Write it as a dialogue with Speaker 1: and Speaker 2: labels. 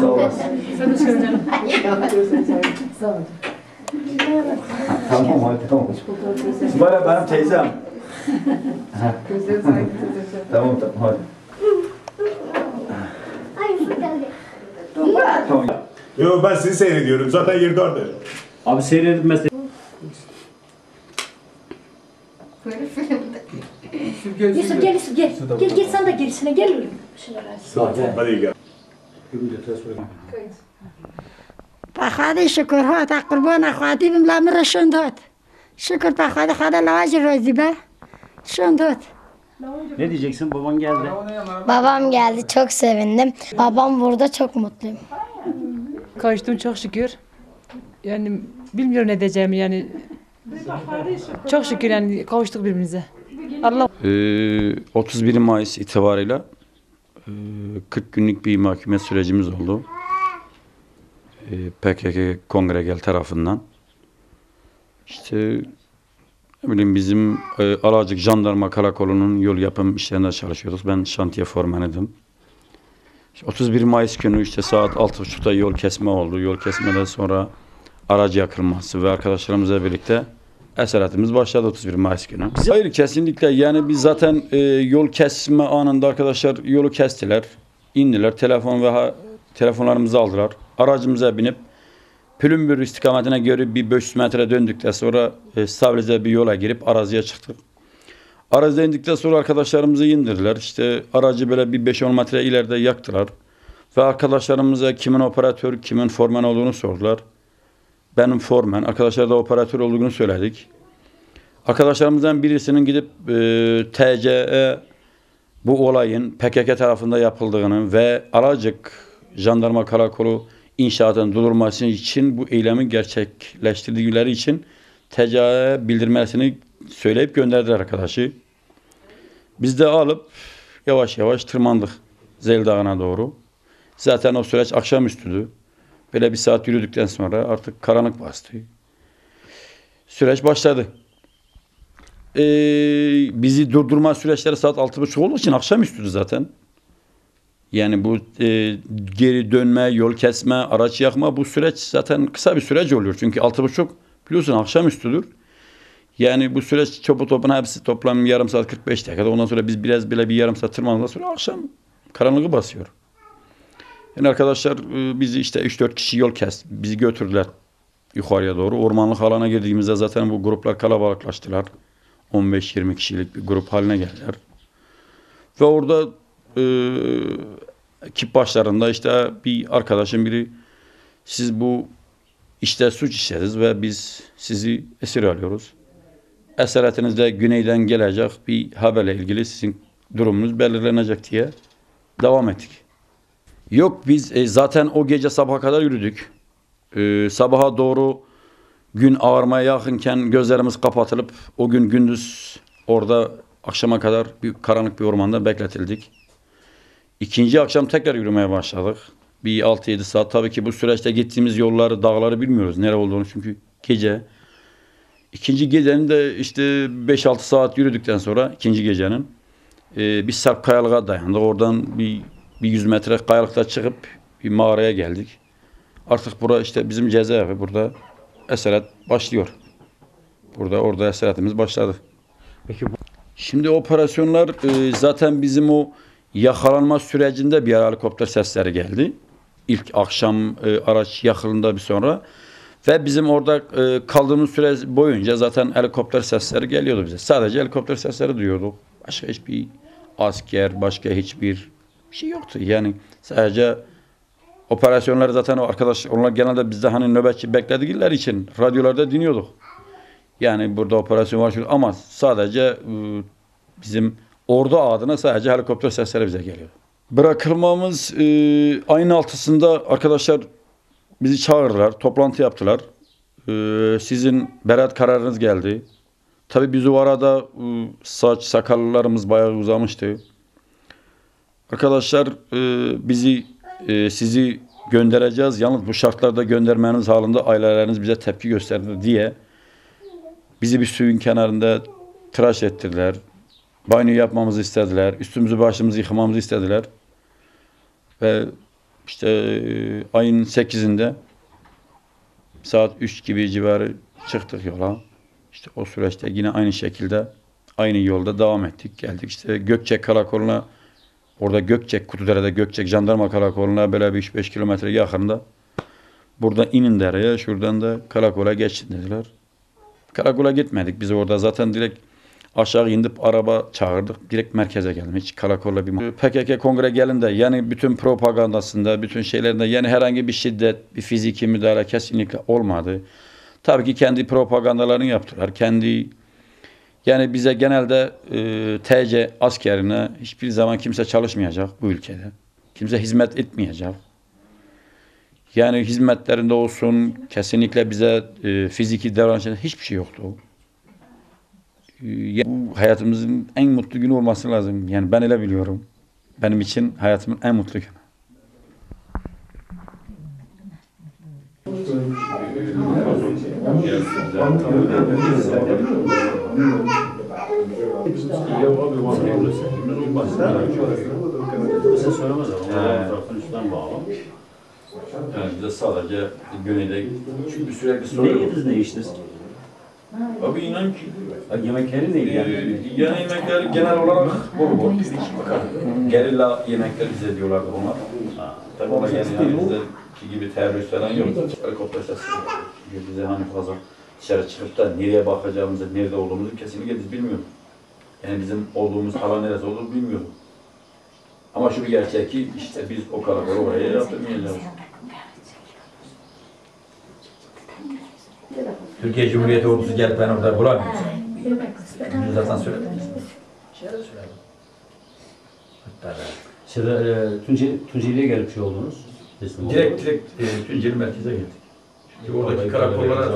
Speaker 1: Sağ olasın.
Speaker 2: Sen de çıkın canım.
Speaker 1: Tamam hadi tamam. İsmail benim teyzem. tamam tamam hadi. Tamam.
Speaker 3: Yo ben sizi seyrediyorum. Zaten yeri orada.
Speaker 4: Abi seyredilmez.
Speaker 2: Yusuf gel Yusuf gel. Gel gel sen de gerisine gel oğlum.
Speaker 3: Hadi gel.
Speaker 5: بخواهد شکر هات قربان خواهدی بیم لامر شند هات شکر بخواهد خواهد لواج روزی به شند هات
Speaker 4: Ne diyeceksin? Baban geldi.
Speaker 6: Babam geldi çok sevindim. Babam burada çok mutluyum.
Speaker 7: Kavuştum çok şükür. Yani bilmiyorum ne diyeceğimi yani. Çok şükür yani kavuştuk birbirimize. Allah
Speaker 8: Ee, 31 Mayıs itibarıyla e, 40 günlük bir mahkeme sürecimiz oldu. Ee, PKK Kongregel tarafından. İşte ne bileyim bizim e, Alacık Jandarma Karakolu'nun yol yapım işlerinde çalışıyoruz. Ben şantiye formanıydım. İşte 31 Mayıs günü işte saat 6.30'da yol kesme oldu. Yol kesmeden sonra aracı yakılması ve arkadaşlarımızla birlikte esaretimiz başladı 31 Mayıs günü. Hayır kesinlikle yani biz zaten e, yol kesme anında arkadaşlar yolu kestiler. indiler telefon ve ha- telefonlarımızı aldılar. Aracımıza binip Pülümbür istikametine göre bir 500 metre döndükten sonra e, stabilize bir yola girip araziye çıktık. Arazide indikten sonra arkadaşlarımızı indirdiler. İşte aracı böyle bir 5-10 metre ileride yaktılar. Ve arkadaşlarımıza kimin operatör, kimin formen olduğunu sordular. Benim formen, arkadaşlar da operatör olduğunu söyledik. Arkadaşlarımızdan birisinin gidip e, TCE bu olayın PKK tarafında yapıldığını ve Alacık Jandarma Karakolu inşaatın durdurulması için bu eylemi gerçekleştirdikleri için TCE'ye bildirmesini söyleyip gönderdiler arkadaşı. Biz de alıp yavaş yavaş tırmandık Zel Dağı'na doğru. Zaten o süreç akşamüstüdü. Böyle bir saat yürüdükten sonra artık karanlık bastı. Süreç başladı. Ee, bizi durdurma süreçleri saat altı buçuk olduğu için akşamüstüdü zaten. Yani bu e, geri dönme, yol kesme, araç yakma bu süreç zaten kısa bir süreç oluyor. Çünkü altı buçuk biliyorsun akşamüstüdür. Yani bu süreç çopu topuna hepsi toplam yarım saat 45 dakika. Ondan sonra biz biraz bile bir yarım saat tırmandıktan sonra akşam karanlığı basıyor. Yani arkadaşlar e, bizi işte 3-4 kişi yol kesti. Bizi götürdüler yukarıya doğru. Ormanlık alana girdiğimizde zaten bu gruplar kalabalıklaştılar. 15-20 kişilik bir grup haline geldiler. Ve orada e, ekip başlarında işte bir arkadaşım biri siz bu işte suç işlediniz ve biz sizi esir alıyoruz. Esaretinizde güneyden gelecek bir haberle ilgili sizin durumunuz belirlenecek diye devam ettik. Yok biz e, zaten o gece sabaha kadar yürüdük. E, sabaha doğru gün ağarmaya yakınken gözlerimiz kapatılıp o gün gündüz orada akşama kadar bir karanlık bir ormanda bekletildik. İkinci akşam tekrar yürümeye başladık. Bir 6-7 saat. Tabii ki bu süreçte gittiğimiz yolları, dağları bilmiyoruz nere olduğunu çünkü gece. İkinci gecenin de işte 5-6 saat yürüdükten sonra ikinci gecenin e, bir sarp kayalığa dayandık. Oradan bir, bir 100 metre kayalıkta çıkıp bir mağaraya geldik. Artık bura işte bizim cezaevi. Burada esaret başlıyor. Burada orada esaretimiz başladı.
Speaker 4: Peki bu
Speaker 8: Şimdi operasyonlar e, zaten bizim o yakalanma sürecinde bir ara helikopter sesleri geldi. İlk akşam e, araç yakılında bir sonra ve bizim orada e, kaldığımız süre boyunca zaten helikopter sesleri geliyordu bize. Sadece helikopter sesleri duyuyorduk. Başka hiçbir asker, başka hiçbir şey yoktu. Yani sadece operasyonları zaten o arkadaş onlar genelde bizde hani nöbetçi bekledikleri için radyolarda dinliyorduk. Yani burada operasyon var şu- ama sadece e, bizim ordu adına sadece helikopter sesleri bize geliyor. Bırakılmamız e, ayın altısında arkadaşlar bizi çağırdılar, toplantı yaptılar. E, sizin beraat kararınız geldi. Tabii biz o arada e, saç sakallarımız bayağı uzamıştı. Arkadaşlar e, bizi e, sizi göndereceğiz. Yalnız bu şartlarda göndermeniz halinde aileleriniz bize tepki gösterdi diye bizi bir suyun kenarında tıraş ettirdiler. Banyo yapmamızı istediler. Üstümüzü başımızı yıkamamızı istediler. Ve İşte e, ayın 8'inde saat 3 gibi civarı çıktık yola. İşte o süreçte yine aynı şekilde aynı yolda devam ettik. Geldik işte Gökçek Karakolu'na orada Gökçek Kutudere'de Gökçek Jandarma Karakolu'na böyle bir 3-5 kilometre yakında. Buradan inin dereye şuradan da karakola geçin dediler. Karakola gitmedik biz orada zaten direkt aşağı inip araba çağırdık. Direkt merkeze geldim. Hiç karakolla bir... PKK kongre gelinde yani bütün propagandasında, bütün şeylerinde yani herhangi bir şiddet, bir fiziki müdahale kesinlikle olmadı. Tabii ki kendi propagandalarını yaptılar. Kendi yani bize genelde e, TC askerine hiçbir zaman kimse çalışmayacak bu ülkede. Kimse hizmet etmeyecek. Yani hizmetlerinde olsun kesinlikle bize e, fiziki davranışında hiçbir şey yoktu. E, bu hayatımızın en mutlu günü olması lazım. Yani ben öyle biliyorum. Benim için hayatımın en mutlu günü.
Speaker 4: Bize söylemez ama. Üstten bağlı.
Speaker 8: Yani bize sadece güneyde çünkü sürekli
Speaker 4: Ne yediniz ne içtiniz?
Speaker 8: Abi inan ki
Speaker 4: Ha, Yemekleri neydi yani?
Speaker 8: Ee, Yana yemekler genel olarak bol bol pirinç makarna. Gerilla yemekler bize diyorlardı onlar. Tabii ona yani, yani bizdeki gibi terörist falan yok. Helikopter sesi. Bize hani fazla dışarı çıkıp da nereye bakacağımızı, nerede olduğumuzu kesinlikle biz bilmiyorduk. Yani bizim olduğumuz alan neresi olduğunu bilmiyorduk. Ama şu bir gerçek ki işte biz o karakolu oraya yaptırmayacağız. Türkiye Cumhuriyeti ordusu gelip ben orada bulamıyoruz. Bunu zaten söyledim.
Speaker 4: Şeyde, e, Tunceli, Tunceli'ye gelip şey oldunuz.
Speaker 8: Direkt direkt e, Tunceli merkeze gittik. Çünkü oradaki karakollara